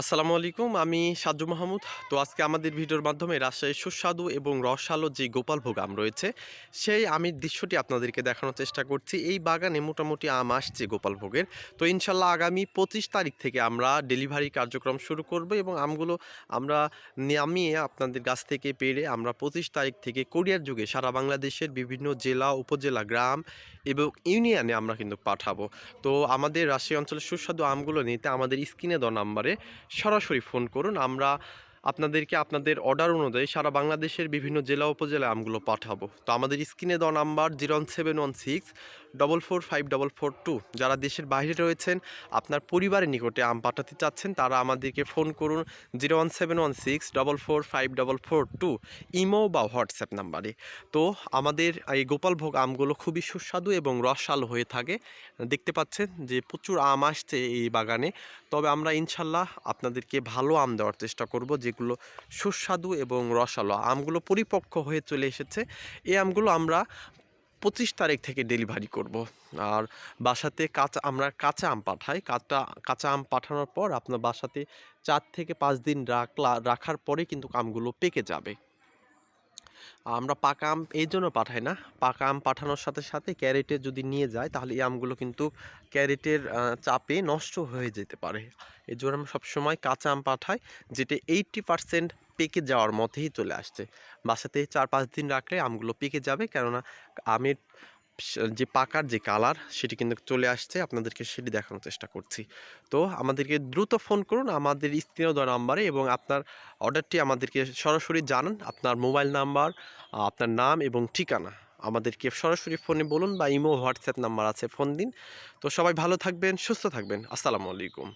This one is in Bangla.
আসসালামু আলাইকুম, আমি সাজ্জু মাহমুদ। তো আজকে আমাদের ভিডিওর মাধ্যমে রাজশাহীর সুস্বাদু এবং রসালো যে গোপালভোগ আম রয়েছে, সেই আমের দৃশ্যটি আপনাদেরকে দেখানোর চেষ্টা করছি। এই বাগানে মোটামুটি আম আসছে গোপালভোগের। তো ইনশাল্লাহ আগামী পঁচিশ তারিখ থেকে আমরা ডেলিভারি কার্যক্রম শুরু করব এবং আমগুলো আমরা নামিয়ে আপনাদের গাছ থেকে পেরে আমরা পঁচিশ তারিখ থেকে কোরিয়ার যুগে সারা বাংলাদেশের বিভিন্ন জেলা, উপজেলা, গ্রাম এবং ইউনিয়নে আমরা কিন্তু পাঠাবো। তো আমাদের রাজশাহী অঞ্চলের সুস্বাদু আমগুলো নিতে আমাদের স্ক্রিনে দেওয়া নাম্বারে সরাসরি ফোন করুন। আমরা আপনাদেরকে আপনাদের অর্ডার অনুযায়ী সারা বাংলাদেশের বিভিন্ন জেলা উপজেলায় আমগুলো পাঠাবো। তো আমাদের স্ক্রিনে দেওয়া number zero seven one six double four five double four two যারা দেশের বাইরে রয়েছেন, আপনার পরিবারের নিকটে আম পাঠাতে চাচ্ছেন, তারা আমাদেরকে ফোন করুন zero one seven one six double four five double four two imo বা হোয়াটসঅ্যাপ নাম্বারে। তো আমাদের এই গোপালভোগ আমগুলো খুবই সুস্বাদু এবং রসালো হয়ে থাকে। দেখতে পাচ্ছেন যে প্রচুর আম আসছে এই বাগানে। তবে আমরা ইনশাল্লাহ আপনাদেরকে ভালো আম দেওয়ার চেষ্টা করব, যেগুলো সুস্বাদু এবং রসালো। আমগুলো পরিপক্ক হয়ে চলে এসেছে। এই আমগুলো আমরা পঁচিশ তারিখ থেকে ডেলিভারি করব। আর বাসাতে কাঁচা, আমরা কাঁচা আম পাঠাই। কাঁচা কাঁচা আম পাঠানোর পর আপনার বাসাতে চার থেকে পাঁচ দিন রাখলা, রাখার পরে কিন্তু আমগুলো পেকে যাবে। আমরা পাকা আম এই জন্য পাঠাই না। পাকা আম পাঠানোর সাথে সাথে ক্যারেটে যদি নিয়ে যায়, তাহলে এই আমগুলো কিন্তু ক্যারেটের চাপে নষ্ট হয়ে যেতে পারে। এই জন্য আমরা সবসময় কাঁচা আম পাঠাই, যেটা এইটটি পার্সেন্ট পেকে যাওয়ার মধ্যেই চলে আসছে। বাসাতে চার পাঁচ দিন রাখলে আমগুলো পেকে যাবে। কেননা আমের যে পাকার যে কালার, সেটি কিন্তু চলে আসছে। আপনাদেরকে সেটি দেখানোর চেষ্টা করছি। তো আমাদেরকে দ্রুত ফোন করুন আমাদের স্ক্রিনে দেওয়া নাম্বারে এবং আপনার অর্ডারটি আমাদেরকে সরাসরি জানান। আপনার মোবাইল নাম্বার আপনার নাম এবং ঠিকানা। আমাদেরকে সরাসরি ফোনে বলুন বা ইমো, হোয়াটসঅ্যাপ নাম্বার আছে, ফোন দিন। তো সবাই ভালো থাকবেন, সুস্থ থাকবেন। আসসালামু আলাইকুম।